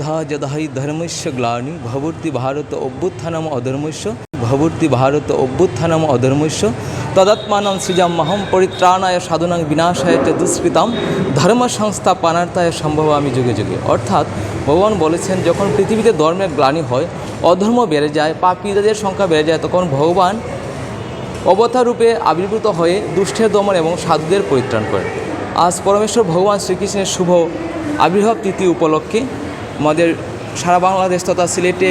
যধা যধাই ধর্মস্য গ্লানি ভবর্তি ভারত অভ্যুত্থানম অধর্মস্য ভবর্তি ভারত অভ্যুত্থানম অধর্মস্য তদাত্মানম সৃজাম্যহম পরিত্রাণায় সাধনাং বিনাশায় চ দুষ্কৃতাম ধর্ম সংস্থা পানার্থায় সম্ভব আমি যুগে যুগে অর্থাৎ ভগবান বলেছেন, যখন পৃথিবীতে ধর্মের গ্লানি হয়, অধর্ম বেড়ে যায়, পাপীদের সংখ্যা বেড়ে যায়, তখন ভগবান অবতার রূপে আবির্ভূত হয়ে দুষ্টের দমন এবং সাধুদের পরিত্রাণ করেন। আজ পরমেশ্বর ভগবান শ্রীকৃষ্ণের শুভ আবির্ভাব তিথি উপলক্ষে আমাদের সারা বাংলাদেশ তথা সিলেটে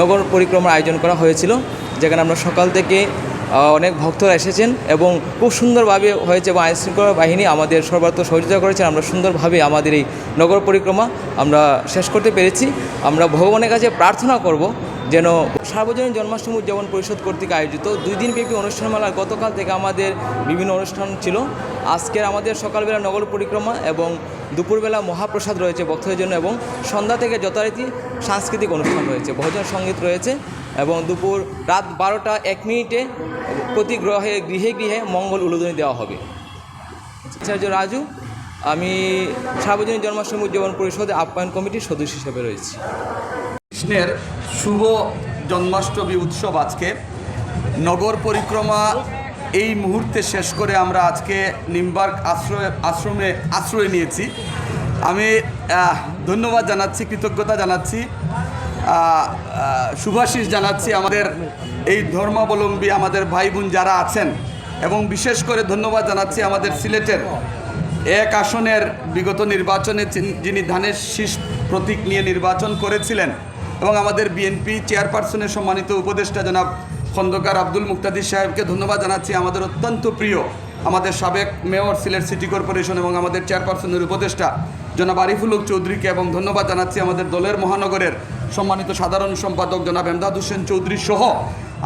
নগর পরিক্রমার আয়োজন করা হয়েছিল, যেখানে আমরা সকাল থেকে অনেক ভক্তরা এসেছেন এবং খুব সুন্দরভাবে হয়েছে এবং আইনশৃঙ্খলা বাহিনী আমাদের সর্বাত্ম সহযোগিতা করেছেন আমরা সুন্দরভাবে আমাদের এই নগর পরিক্রমা আমরা শেষ করতে পেরেছি। আমরা ভগবানের কাছে প্রার্থনা করব যেন সার্বজনীন জন্মাষ্টমী উদযাপন পরিষদ কর্তৃক আয়োজিত দুই দিনব্যাপী অনুষ্ঠানমালা গতকাল থেকে আমাদের বিভিন্ন অনুষ্ঠান ছিল। আজকের আমাদের সকালবেলা নগর পরিক্রমা এবং দুপুরবেলা মহাপ্রসাদ রয়েছে ভক্তদের জন্য এবং সন্ধ্যা থেকে যথারীতি সাংস্কৃতিক অনুষ্ঠান রয়েছে, ভজন সংগীত রয়েছে এবং দুপুর রাত বারোটা এক মিনিটে প্রতি গ্রহে গৃহে গৃহে মঙ্গল উলুদনি দেওয়া হবে। আচার্য রাজু, আমি সার্বজনীন জন্মাষ্টমী উদযাপন পরিষদে আপ্যায়ন কমিটির সদস্য হিসেবে রয়েছি। কৃষ্ণের শুভ জন্মাষ্টমী উৎসব আজকে। নগর পরিক্রমা এই মুহূর্তে শেষ করে আমরা আজকে নিমবার্গ আশ্রয় আশ্রমে আশ্রয় নিয়েছি। আমি ধন্যবাদ জানাচ্ছি, কৃতজ্ঞতা জানাচ্ছি শুভাশিস জানাচ্ছি আমাদের এই ধর্মাবলম্বী আমাদের ভাই বোন যারা আছেন এবং বিশেষ করে ধন্যবাদ জানাচ্ছি আমাদের সিলেটের এক আসনের বিগত নির্বাচনে যিনি ধানের শীষ প্রতীক নিয়ে নির্বাচন করেছিলেন এবং আমাদের বিএনপি চেয়ারপারসনের সম্মানিত উপদেষ্টা জনাব খন্দকার আব্দুল মুক্তাদির সাহেবকে ধন্যবাদ জানাচ্ছি। আমাদের অত্যন্ত প্রিয় আমাদের সাবেক মেয়র, সিলেট সিটি কর্পোরেশন এবং আমাদের চেয়ারপারসনের উপদেষ্টা জনাব আরিফুল চৌধুরীকে এবং ধন্যবাদ জানাচ্ছি আমাদের দলের মহানগরের সম্মানিত সাধারণ সম্পাদক জনাব এমদাদ হোসেন চৌধুরী সহ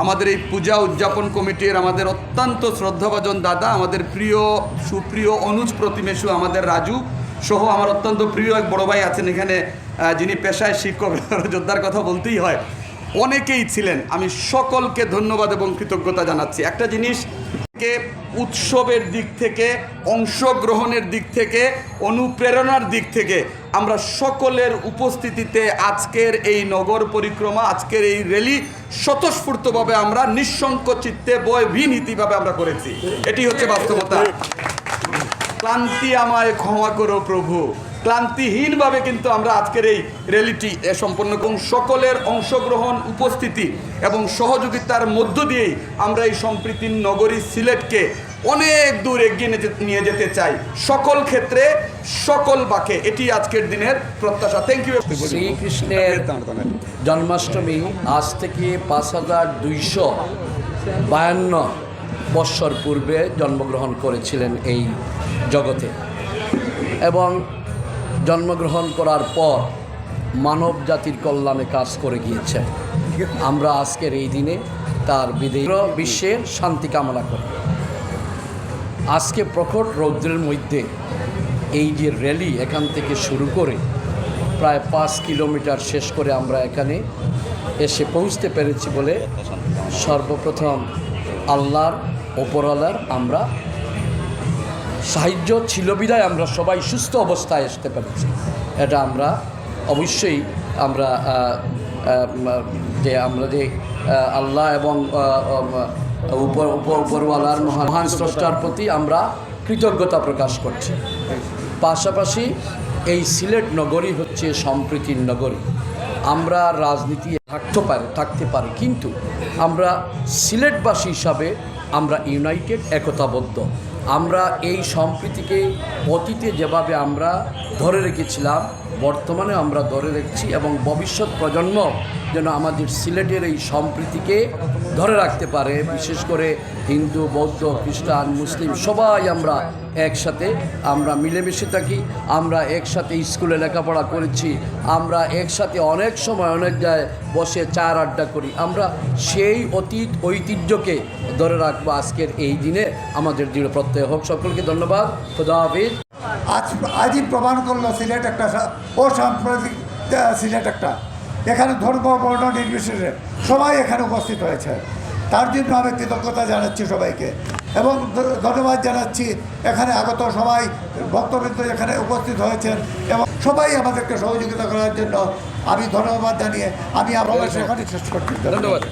আমাদের এই পূজা উদযাপন কমিটির আমাদের অত্যন্ত শ্রদ্ধাভাজন দাদা, আমাদের প্রিয়, সুপ্রিয় অনুজ প্রতিমেশু, আমাদের রাজু সহ আমার অত্যন্ত প্রিয় এক বড় ভাই আছেন এখানে যিনি পেশায় শিক্ষক যোদ্ধার কথা বলতেই হয়, অনেকেই ছিলেন। আমি সকলকে ধন্যবাদ এবং কৃতজ্ঞতা জানাচ্ছি। একটা জিনিস উৎসবের দিক থেকে, অংশগ্রহণের দিক থেকে, অনুপ্রেরণার দিক থেকে আমরা সকলের উপস্থিতিতে আজকের এই নগর পরিক্রমা, আজকের এই র্যালি স্বতঃস্ফূর্তভাবে আমরা নিঃসংক চিত্তে বয়ভীনীতিভাবে আমরা করেছি। এটি হচ্ছে বাস্তবতা। ক্লান্তি আমায় ক্ষমা করো প্রভু। ক্লান্তিহীনভাবে কিন্তু আমরা আজকের এই র্যালিটি, এ সম্পন্ন এবং সকলের অংশগ্রহণ, উপস্থিতি এবং সহযোগিতার মধ্য দিয়েই আমরা এই সম্প্রীতির নগরী সিলেটকে অনেক দূর এগিয়ে নিয়ে যেতে চাই। সকল ক্ষেত্রে, সকল বাকে। এটি আজকের দিনের প্রত্যাশা। থ্যাংক ইউ শ্রীকৃষ্ণের জন্মাষ্টমী আজ থেকে পাঁচ হাজার দুইশো বায়ান্ন বৎসর পূর্বে জন্মগ্রহণ করেছিলেন এই জগতে। এবং জন্মগ্রহণ করার পর মানব জাতির কল্যাণে কাজ করে গিয়েছেন আমরা আজকের এই দিনে তার বিদেশ বিশ্বের শান্তি কামনা করি। আজকে প্রখর রৌদ্রের মধ্যে এই যে র্যালি এখান থেকে শুরু করে প্রায় পাঁচ কিলোমিটার শেষ করে আমরা এখানে এসে পৌঁছতে পেরেছি বলে সর্বপ্রথম আল্লাহর ওপরওয়ালার আমরা সাহায্য ছিল বিদায়, আমরা সবাই সুস্থ অবস্থায় আসতে পেরেছি। এটা আমরা অবশ্যই আমরা যে আমরা যে আল্লাহ এবং উপর উপর, উপরওয়ালার মহান স্রষ্টার প্রতি আমরা কৃতজ্ঞতা প্রকাশ করছি। পাশাপাশি এই সিলেট নগরী হচ্ছে সম্প্রীতির নগরী। আমরা রাজনীতি থাকতে পারে, থাকতে পারি, কিন্তু আমরা সিলেটবাসী হিসাবে আমরা ইউনাইটেড, একতাবদ্ধ। আমরা এই সম্প্রীতিকে অতীতে যেভাবে আমরা ধরে রেখেছিলাম বর্তমানে আমরা ধরে রেখেছি এবং ভবিষ্যৎ প্রজন্ম যেন আমাদের সিলেটের এই সম্প্রীতিকে ধরে রাখতে পারে। বিশেষ করে হিন্দু, বৌদ্ধ, খ্রিস্টান, মুসলিম সবাই আমরা একসাথে আমরা মিলেমিশে থাকি। আমরা একসাথে স্কুলে লেখাপড়া করেছি। আমরা একসাথে অনেক সময় অনেক জায়গায় বসে চার আড্ডা করি। আমরা সেই অতীত ঐতিহ্যকে ধরে রাখব আজকের এই দিনে। আমাদের দৃঢ় প্রত্যয় হোক। সকলকে ধন্যবাদ। খুদা হাফিজ। আজ আজই প্রমাণ করল সিলেট একটা আহ, সিলেট একটা। এখানে ধর্ম বর্ণ নির্বিশেষে সবাই এখানে উপস্থিত হয়েছে। তার জন্য আমি কৃতজ্ঞতা জানাচ্ছি সবাইকে এবং ধন্যবাদ জানাচ্ছি। এখানে আগত সবাই ভক্তবৃন্দ এখানে উপস্থিত হয়েছেন এবং সবাই আমাদেরকে সহযোগিতা করার জন্য আমি ধন্যবাদ জানিয়ে আমি আমার এখানে শেষ করছি। ধন্যবাদ।